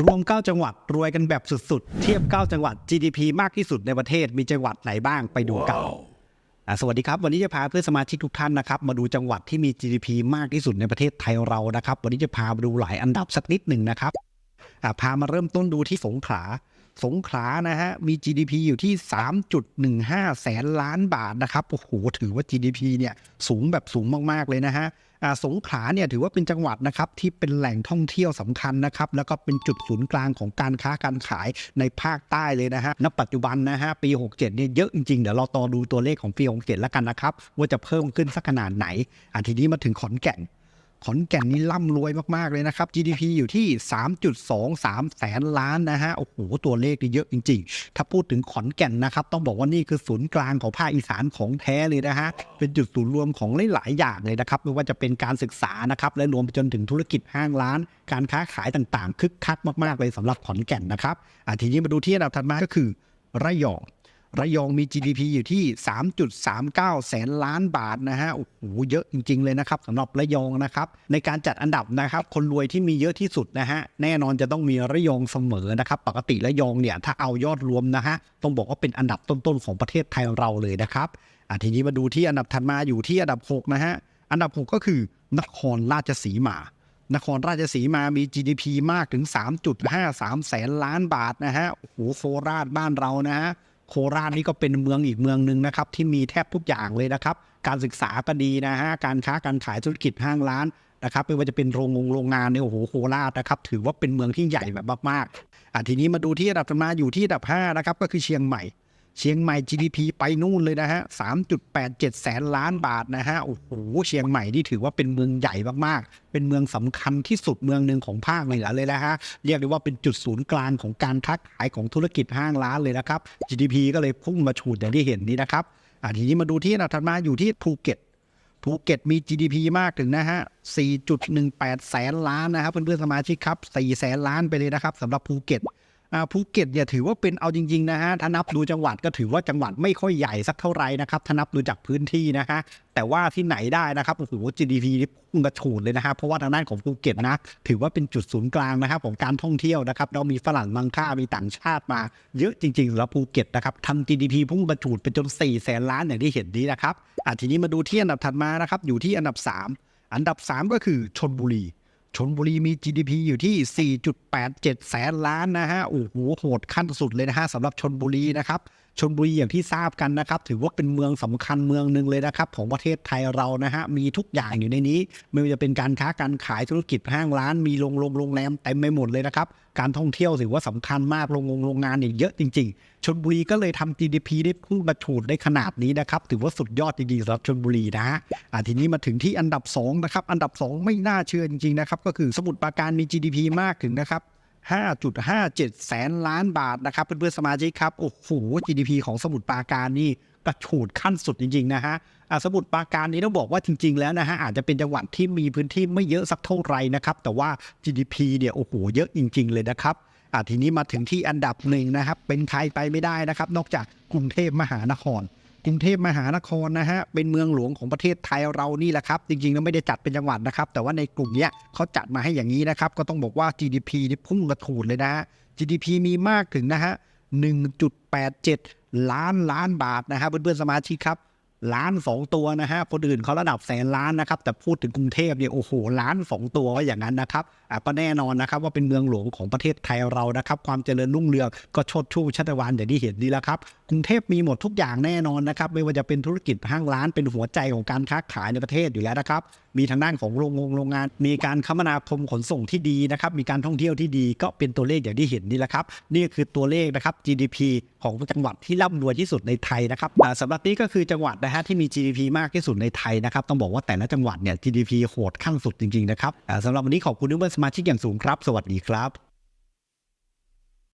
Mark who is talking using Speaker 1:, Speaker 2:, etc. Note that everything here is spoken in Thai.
Speaker 1: รวม 9 จังหวัดรวยกันแบบสุดๆ เทียบ 9 จังหวัด GDP มากที่สุดในประเทศมีจังหวัดไหนบ้างไปดูกันสวัสดีครับ วันนี้จะพาเพื่อนสมาชิกทุกท่านนะครับ มาดูจังหวัดที่มี GDP มากที่สุดในประเทศไทยเรานะครับ วันนี้จะพามาดูหลายอันดับสักนิดหนึ่งนะครับพามาเริ่มต้นดูที่สงขลาสงขลานะฮะมี GDP อยู่ที่ 3.15 แสนล้านบาทนะครับโอ้โหถือว่า GDP เนี่ยสูงแบบสูงมากๆเลยนะฮะ สงขลาเนี่ยถือว่าเป็นจังหวัดนะครับที่เป็นแหล่งท่องเที่ยวสำคัญนะครับแล้วก็เป็นจุดศูนย์กลางของการค้าการขายในภาคใต้เลยนะฮะณปัจจุบันนะฮะปี 67เนี่ยเยอะจริงๆ เดี๋ยวเราต่อดูตัวเลขของปี 67 แล้วกันนะครับ ว่าจะเพิ่มขึ้นสักขนาดไหนอะทีนี้มาถึงขอนแก่น ขอนแก่นนี่ร่ำรวยมากๆเลยนะครับ GDP อยู่ที่ 3.23 แสนล้านนะฮะ โอ้โห ตัวเลขนี่เยอะจริง ๆ ถ้าพูดถึงขอนแก่นนะครับ ต้องบอกว่านี่คือศูนย์กลางของภาคอีสานของแท้เลยนะฮะ เป็นจุดศูนย์รวมของหลายๆอย่างเลยนะครับ ไม่ว่าจะเป็นการศึกษานะครับ และรวมไปจนถึงธุรกิจห้างร้าน การค้าขายต่างๆ คึกคักมากๆเลยสำหรับขอนแก่นนะครับอะทีนี้มาดูที่อันดับถัดมาก็คือระยอง ระยองมี GDP อยู่ที่ 3.39 แสนล้านบาทนะฮะ โอ้โห เยอะจริง ๆ เลยนะครับสำหรับระยองนะครับ ในการจัดอันดับนะครับ คนรวยที่มีเยอะที่สุดนะฮะ แน่นอนจะต้องมีระยองเสมอนะครับ ปกติระยองเนี่ย ถ้าเอายอดรวมนะฮะ ต้องบอกว่าเป็นอันดับต้น ๆ ของประเทศไทยเราเลยนะครับอะทีนี้มาดูที่อันดับถัดมาอยู่ที่อันดับ 6 นะฮะ อันดับ 6 ก็คือนครราชสีมานครราชสีมามี GDP มากถึง 3.53 แสนล้านบาทนะฮะ โอ้โห โคราชบ้านเรานะฮะ โคราชนี่ก็เป็นเมืองอีกเมืองหนึ่งนะครับที่มีแทบทุกอย่างเลยนะครับ การศึกษาก็ดีนะฮะการค้าการขายธุรกิจห้างร้านนะครับไม่ว่าจะเป็นโรงงโรงงานเนี่ยโอ้โหโคราชนะครับถือว่าเป็นเมืองที่ใหญ่แบบมากๆอะทีนี้มาดูที่อันดับถัดมาอยู่ที่อันดับ5นะครับก็คือเชียงใหม่ เชียงใหม่ GDP ไปนู่นเลยนะฮะ 3.87 แสนล้านบาทนะฮะ โอ้โห เชียงใหม่นี่ถือว่าเป็นเมืองใหญ่มากๆ เป็นเมืองสำคัญที่สุดเมืองหนึ่งของภาคเหนือเลยนะฮะ เรียกได้ว่าเป็นจุดศูนย์กลางของการค้าขายของธุรกิจห้างร้านเลยนะครับ GDP ก็เลยพุ่งมาฉูดอย่างที่เห็นนี้นะครับ อะทีนี้มาดูที่อันดับถัดมาอยู่ที่ภูเก็ต ภูเก็ตมี GDP มากถึงนะฮะ 4.18 แสนล้านนะครับเพื่อนๆสมาชิกครับ 4 แสนล้านไปเลยนะครับสำหรับภูเก็ต ภูเก็ตเนี่ยถือว่าเป็นเอาจริงๆนะฮะถ้านับดูจังหวัดก็ถือว่าจังหวัดไม่ค่อยใหญ่สักเท่าไหร่นะครับถ้านับดูจากพื้นที่นะฮะแต่ว่าที่ไหนได้นะครับโอ้โห GDP นี่พุ่งกระฉูดเลยนะฮะเพราะว่าทางด้านของภูเก็ตนะถือว่าเป็นจุดศูนย์กลางนะครับของการท่องเที่ยวนะครับเรามีฝรั่งมังค่ามีต่างชาติมาเยอะจริงๆสำหรับภูเก็ตนะครับทำ GDP พุ่งกระฉูดไปจน4แสนล้านอย่างที่เห็นนี้นะครับอะทีนี้มาดูที่อันดับถัดมานะครับอยู่ที่อันดับ 3 อันดับ 3 ก็คือชนบุรี ชนบุรีมี GDP อยู่ที่ 4.87 แสนล้านนะฮะ โอ้โห โหดขั้นสุดเลยนะฮะสำหรับชนบุรีนะครับ ชนบุรีอย่างที่ทราบกันนะครับ ถือว่าเป็นเมืองสำคัญเมืองหนึ่งเลยนะครับ ของประเทศไทยเรานะฮะมีทุกอย่างอยู่ในนี้ ไม่ว่าจะเป็นการค้าการขายธุรกิจห้างร้าน มีโรงโรงโรงแรมเต็มไปหมดเลยนะครับ การท่องเที่ยวถือว่าสำคัญมากโรงงงโรงงานเนี่ยเยอะจริง ๆชนบุรีก็เลยทำ GDP ได้พุ่งกระฉูดได้ขนาดนี้นะครับ ถือว่าสุดยอดจริงๆสำหรับชนบุรีนะฮะทีนี้มาถึงที่อันดับ2นะครับอันดับ 2 ไม่น่าเชื่อจริงๆนะครับก็คือสมุทรปราการมี GDP มากถึงนะครับ 5.57 แสนล้านบาทนะครับ เพื่อนๆสมาชิกครับ โอ้โห GDP ของสมุทรปราการนี่กระฉูดขั้นสุดจริง ๆ นะฮะอะสมุทรปราการนี้ต้องบอกว่าจริง ๆ แล้วนะฮะอาจจะเป็นจังหวัดที่มีพื้นที่ไม่เยอะสักเท่าไหร่นะครับ แต่ว่า GDP เนี่ยโอ้โหเยอะจริง ๆ เลยนะครับอะทีนี้มาถึงที่อันดับหนึ่งนะครับ เป็นใครไปไม่ได้นะครับ นอกจากกรุงเทพมหานคร กรุงเทพมหานครนะฮะเป็นเมืองหลวงของประเทศไทยเรานี่แหละครับจริงๆแล้วไม่ได้จัดเป็นจังหวัดนะครับ แต่ว่าในกลุ่มเนี้ยเขาจัดมาให้อย่างนี้นะครับ ก็ต้องบอกว่า GDP นี่พุ่งกระถูดเลยนะ GDP มีมากถึงนะฮะ1.87 ล้านล้านบาทนะฮะเพื่อนๆสมาชิกครับล้านสองตัวนะฮะคนอื่นเขาระดับแสนล้านนะครับแต่พูดถึงกรุงเทพเนี่ยโอ้โหล้านสองตัวว่าอย่างนั้นนะครับอะก็แน่นอนนะครับว่าเป็นเมืองหลวงของประเทศไทยเรานะครับ ความเจริญรุ่งเรืองก็ชดชูชัตวันอย่างที่เห็นนี่แหละครับ กรุงเทพมีหมดทุกอย่างแน่นอนนะครับ ไม่ว่าจะเป็นธุรกิจห้างร้านเป็นหัวใจของการค้าขายในประเทศอยู่แล้วนะครับ มีทางด้านของโรงงงโรงงาน มีการคมนาคมขนส่งที่ดีนะครับ มีการท่องเที่ยวที่ดีก็เป็นตัวเลขอย่างที่เห็นนี่แหละครับ นี่คือตัวเลขนะครับ GDP ของจังหวัดที่ร่ำรวยที่สุดในไทยนะครับสำหรับนี้ก็คือจังหวัดนะฮะที่มี GDP มากที่สุดในไทยนะครับ ต้องบอกว่าแต่ละจังหวัดเนี่ย GDP โหดขั้นสุดจริงๆนะครับสำหรับวันนี้ขอบคุณเพื่อนสมาชิกอย่างสูงครับ สวัสดีครับ